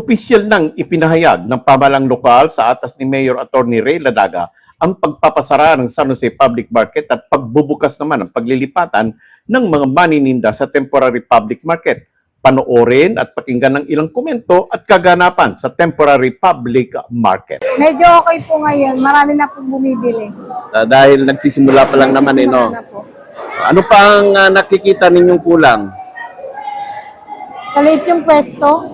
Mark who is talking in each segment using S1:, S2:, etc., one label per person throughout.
S1: Opisyal nang ipinahayag ng pamalang lokal sa atas ni Mayor Attorney Ray Ladaga ang pagpapasara ng San Jose Public Market at pagbubukas naman ng paglilipatan ng mga manininda sa temporary public market. Panoorin at pakinggan ng ilang komento at kaganapan sa temporary public market.
S2: Medyo okay po ngayon. Marami na po bumibili.
S1: Ah, dahil nagsisimula pa lang naman eh, no?
S2: Na po.
S1: Ano pa ang ah, nakikita ninyong kulang?
S2: Kalit yung pwesto.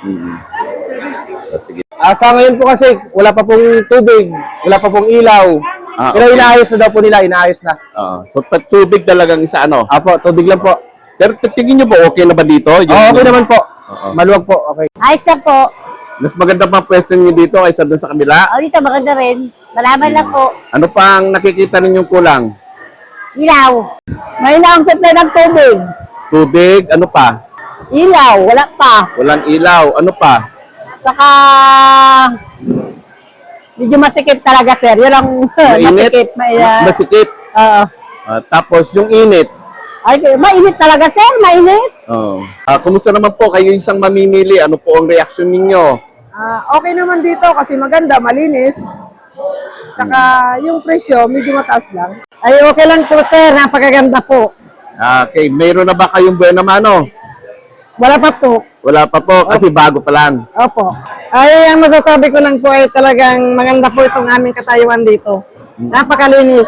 S1: Ah, sige.
S3: Ah, sa ngayon po kasi, wala pa pong tubig, wala pa pong ilaw.
S1: Ah,
S3: Pero
S1: okay.
S3: inaayos na daw po nila, inaayos na.
S1: Ah, so, pa- tubig talagang isa, ano?
S3: Apo, tubig lang po.
S1: Pero t- tingin nyo ba okay na ba dito? Yung-
S3: Oo, okay naman po.
S1: Oo.
S3: Maluwag po, okay.
S4: Ayos na po.
S1: Mas maganda pa pwesto nyo dito kaysa doon sa kabila.
S4: O, dito maganda rin. Malaman lang po.
S1: Ano pa ang nakikita ninyong kulang?
S4: Ilaw. May ang supply ng tubig.
S1: Tubig, ano pa?
S4: Ilaw, wala pa.
S1: Walang ilaw, ano pa?
S4: Saka, medyo masikip talaga, sir. Yun ang
S1: Mainit?
S4: masikip. May, uh,
S1: Masikip.
S4: Oo.
S1: Ah, tapos yung init.
S4: ay, mainit talaga, sir. Mainit.
S1: Oh. Ah, kumusta naman po kayo isang mamimili? Ano po ang reaksyon ninyo?
S5: Ah, okay naman dito kasi maganda, malinis. Tsaka yung presyo, medyo mataas lang.
S4: Ay, okay lang po, sir. Napakaganda po.
S1: Ah, okay, mayroon na ba kayong buena mano?
S4: Wala pa po.
S1: Wala pa po kasi bago pa lang.
S4: Opo.
S5: Ay, ang masasabi ko lang po ay talagang maganda po itong aming katayuan dito. Napakalinis.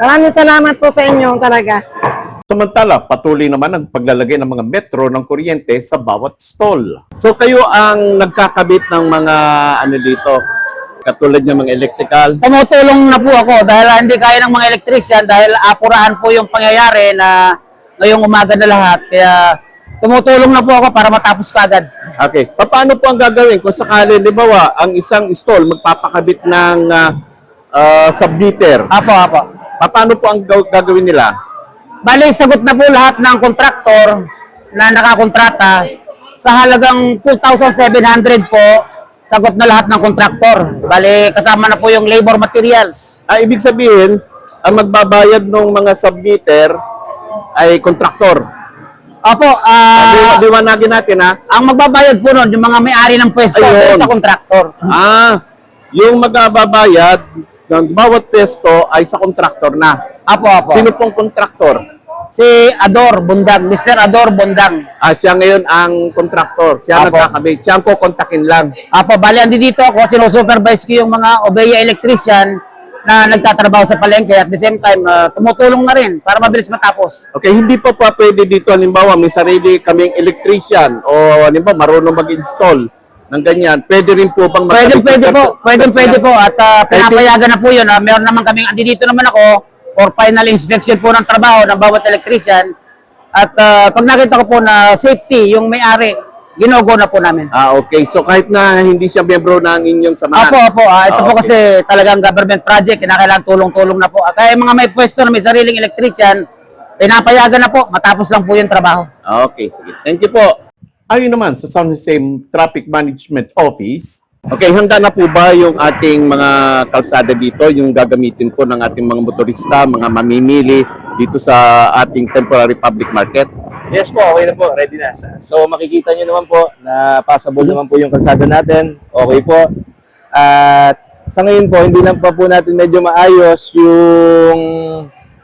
S5: Maraming salamat po sa inyo talaga.
S1: Samantala, patuloy naman ang paglalagay ng mga metro ng kuryente sa bawat stall. So kayo ang nagkakabit ng mga ano dito, katulad ng mga electrical.
S6: tumutulong na po ako dahil ah, hindi kaya ng mga electrician dahil apurahan po yung pangyayari na ngayong umaga na lahat. Kaya tumutulong na po ako para matapos kagad.
S1: Okay. Paano po ang gagawin kung sakali, libawa, ang isang stall magpapakabit ng uh, uh, submeter?
S6: Apo, apo.
S1: Paano po ang gaw- gagawin nila?
S6: Bali, sagot na po lahat ng kontraktor na nakakontrata sa halagang 2,700 po. Sagot na lahat ng kontraktor. Bali, kasama na po yung labor materials.
S1: Ah, ibig sabihin, ang magbabayad ng mga submeter ay kontraktor.
S6: Opo,
S1: Uh,
S6: ah,
S1: Diwanagin natin ha.
S6: ang magbabayad po nun, yung mga may-ari ng pwesto
S1: Ayun.
S6: sa kontraktor.
S1: Ah, yung magbabayad ng bawat pesto ay sa kontraktor na.
S6: Apo, apo.
S1: Sino pong kontraktor?
S6: Si Ador Bundang, Mr. Ador Bundang.
S1: Ah, siya ngayon ang kontraktor. Siya
S6: Apo.
S1: nagkakabit. Siya ang kukontakin lang.
S6: Apo, bali, andi dito ako, sinusupervise ko yung mga Obeya electrician na nagtatrabaho sa palengke at the same time, ah, tumutulong na rin para mabilis matapos.
S1: Okay, hindi pa pa pwede dito, halimbawa, may sarili kaming electrician o halimbawa, marunong mag-install ng ganyan. Pwede rin po bang
S6: Pwede, pwede po, pwede, pwede po at ah, pinapayagan na po yun. ah. meron naman kaming, andi dito naman ako for final inspection po ng trabaho ng bawat electrician at ah, pag nakita ko po na safety, yung may-ari, ginogo na po namin.
S1: Ah, okay. So kahit na hindi siya membro ng inyong samahan.
S6: Apo, apo. Ah, ito
S1: Ah,
S6: po
S1: okay.
S6: kasi talagang government project. Kinakailangan tulong-tulong na po. At kaya yung mga may pwesto na may sariling electrician, pinapayagan na po. Matapos lang po yung trabaho.
S1: Ah, Okay, sige. Thank you po. Ayon naman sa San Jose Traffic Management Office, okay, handa na po ba yung ating mga kalsada dito, yung gagamitin po ng ating mga motorista, mga mamimili dito sa ating temporary public market?
S3: Yes po, okay na po, ready na. So makikita nyo naman po na passable naman po yung kalsada natin. Okay po. At sa ngayon po, hindi lang pa po natin medyo maayos yung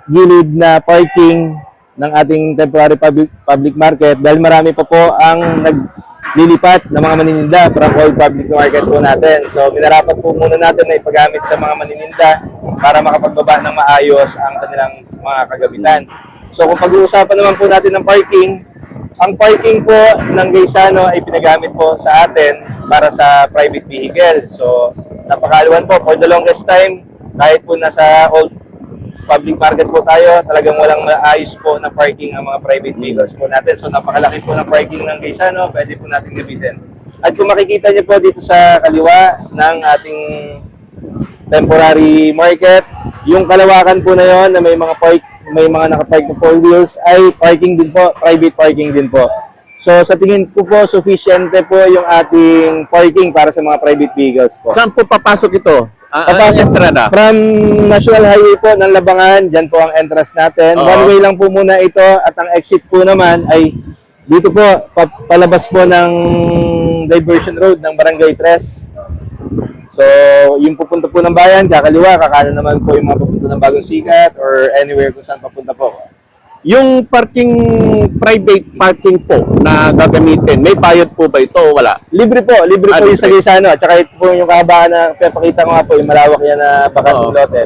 S3: gilid na parking ng ating temporary public, public market dahil marami pa po ang naglilipat ng mga maninda from all public market po natin. So minarapat po muna natin na ipagamit sa mga maninda para makapagbaba ng maayos ang kanilang mga kagamitan. So kung pag-uusapan naman po natin ng parking, ang parking po ng Gaisano ay pinagamit po sa atin para sa private vehicle. So napakaluan po for the longest time, kahit po nasa old public market po tayo, talagang walang maayos po na parking ang mga private vehicles po natin. So napakalaki po ng parking ng Gaisano, pwede po natin gamitin. At kung makikita niyo po dito sa kaliwa ng ating temporary market, yung kalawakan po na yon na may mga park, may mga nakapark na four wheels ay parking din po, private parking din po. So sa tingin ko po, sufficient po yung ating parking para sa mga private vehicles po.
S1: Saan po papasok ito? Ah,
S3: Papasok
S1: entrada?
S3: From National Highway po ng Labangan, dyan po ang entrance natin.
S1: Oo.
S3: One way lang po muna ito at ang exit po naman ay dito po, pa- palabas po ng diversion road ng Barangay 3. So, yung pupunta po ng bayan, kakaliwa, kakanan naman po yung mga pupunta ng Bagong Sikat or anywhere kung saan papunta po.
S1: Yung parking, private parking po na gagamitin, may bayad po ba ito o wala?
S3: Libre po, libre
S1: Ah,
S3: po yung
S1: libre.
S3: sa Gisano. At saka ito po yung kahabaan na pinapakita ko nga po, yung malawak yan na
S1: Oo.
S3: lote.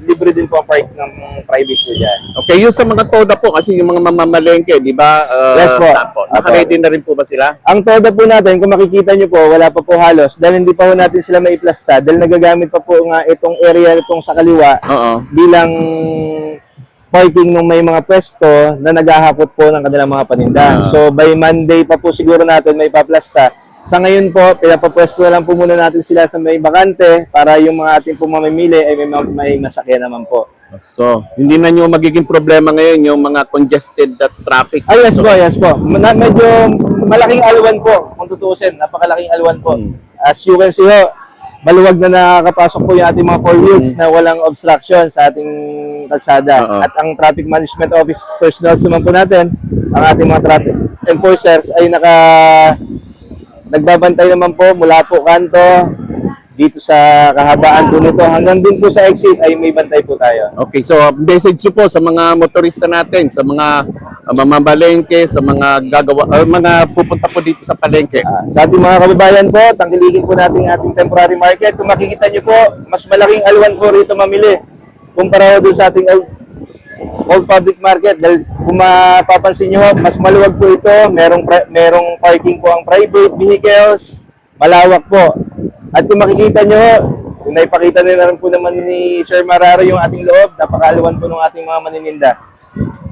S3: Libre din po ang park ng private po dyan.
S1: Okay, yung sa mga toda po, kasi yung mga mamamalengke, di ba? uh,
S3: Yes po.
S1: saan? Naka-ready na rin po ba sila?
S3: Ang toda po natin, kung makikita nyo po, wala pa po halos. Dahil hindi pa po natin sila maiplasta. Dahil nagagamit pa po nga itong area itong sa kaliwa
S1: Oo.
S3: bilang parking nung may mga pwesto na naghahakot po ng kanilang mga paninda.
S1: Ah.
S3: So by Monday pa po siguro natin may paplasta. Sa ngayon po, pinapapwesto lang po muna natin sila sa may bakante para yung mga ating po mamimili ay may, ma- may masakyan naman po.
S1: So, hindi na nyo magiging problema ngayon yung mga congested at traffic.
S3: Ah, yes po, yes po. Na, medyo malaking alwan po, kung tutuusin. Napakalaking alwan po.
S1: Hmm.
S3: As you can see ho, maluwag na nakakapasok po yung ating mga four wheels na walang obstruction sa ating kalsada.
S1: Oo.
S3: At ang traffic management office personnel naman po natin, ang ating mga traffic enforcers ay naka nagbabantay naman po mula po kanto dito sa kahabaan po nito hanggang din po sa exit ay may bantay po tayo.
S1: Okay, so message nyo po sa mga motorista natin, sa mga uh, mamamalengke, sa mga gagawa, uh, mga pupunta po dito sa palengke.
S3: Ah, sa ating mga kababayan po, tangkiligin po natin ang ating temporary market. Kung makikita nyo po, mas malaking alwan po rito mamili kumpara doon sa ating old, old public market. Dahil kung mapapansin nyo, mas maluwag po ito. Merong, merong parking po ang private vehicles. Malawak po. At kung makikita nyo, kung naipakita nila rin po naman ni Sir Mararo yung ating loob, napakaluwan po ng ating mga manininda.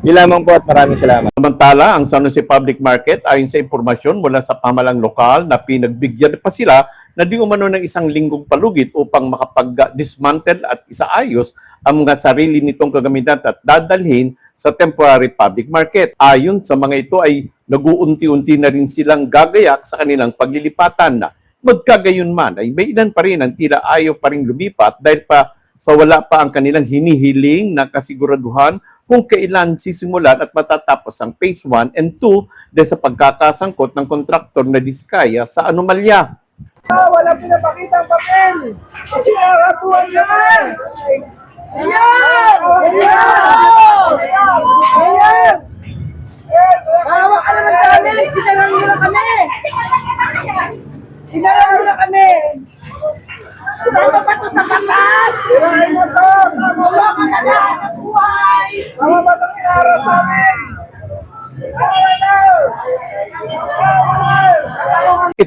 S3: Yun lamang po at maraming salamat.
S1: Samantala, ang San Jose Public Market, ayon sa impormasyon mula sa pamalang lokal na pinagbigyan pa sila na di umano ng isang linggong palugit upang makapag-dismantle at isaayos ang mga sarili nitong kagamitan at dadalhin sa temporary public market. Ayon sa mga ito ay nag-uunti-unti na rin silang gagayak sa kanilang paglilipatan na magkagayon man ay may ilan pa rin ang tila ayaw pa rin lumipat dahil pa sa wala pa ang kanilang hinihiling na kasiguraduhan kung kailan sisimulan at matatapos ang phase 1 and 2 dahil sa pagkakasangkot ng kontraktor na diskaya sa anomalya.
S7: wala pinapakita ang papel. Kasi nakakatuhan naman. Ayan! Ayan! Ayan! Hawa ka naman sa amin. Sinarang mo na kami. Sinarang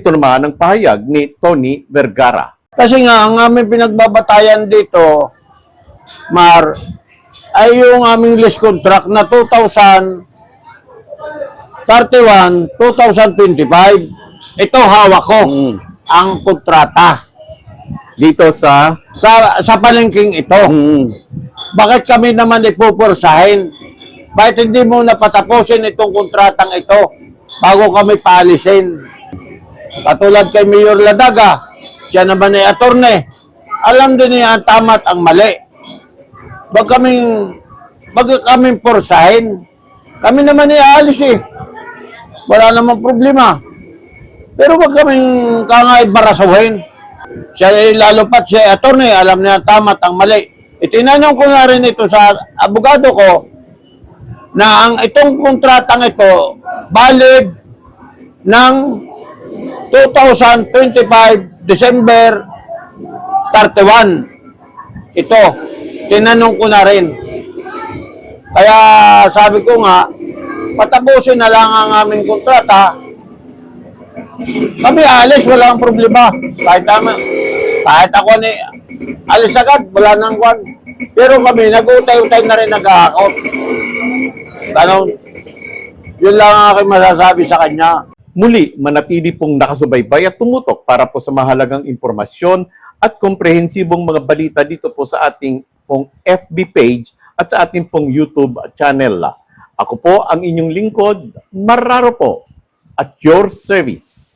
S1: Ito naman ang pahayag ni Tony Vergara.
S8: Kasi nga, ang aming pinagbabatayan dito, Mar, ay yung aming lease contract na 2031, 2025. Ito hawak ko,
S1: Mm.
S8: ang kontrata
S1: Dito sa
S8: sa sa palengking ito.
S1: mm,
S8: Bakit kami naman ipupursahin? Bakit hindi mo napatapusin itong kontratang ito bago kami paalisin? Katulad kay Mayor Ladaga, siya naman ay attorney. Alam din niya ang tama at ang mali. Wag kaming, wag kaming porsahin. Kami naman ay aalis eh. Wala namang problema. Pero wag kaming kangay barasuhin. Siya ay lalo pat siya ay attorney, alam niya ang tama at ang mali. Itinanong ko na rin ito sa abogado ko na ang itong kontratang ito valid ng 2025 December 31. Ito, tinanong ko na rin. Kaya sabi ko nga, patapusin na lang ang aming kontrata. Kami alis, wala ang problema. Kahit tama, kahit ako ni alis agad, wala nang kwan. Pero kami, nag-utay-utay na rin nag-aakot. Ganon. Yun lang ang aking masasabi sa kanya.
S1: Muli, manatili pong nakasubaybay at tumutok para po sa mahalagang impormasyon at komprehensibong mga balita dito po sa ating pong FB page at sa ating pong YouTube channel. Ako po ang inyong lingkod, Mararo po, at your service.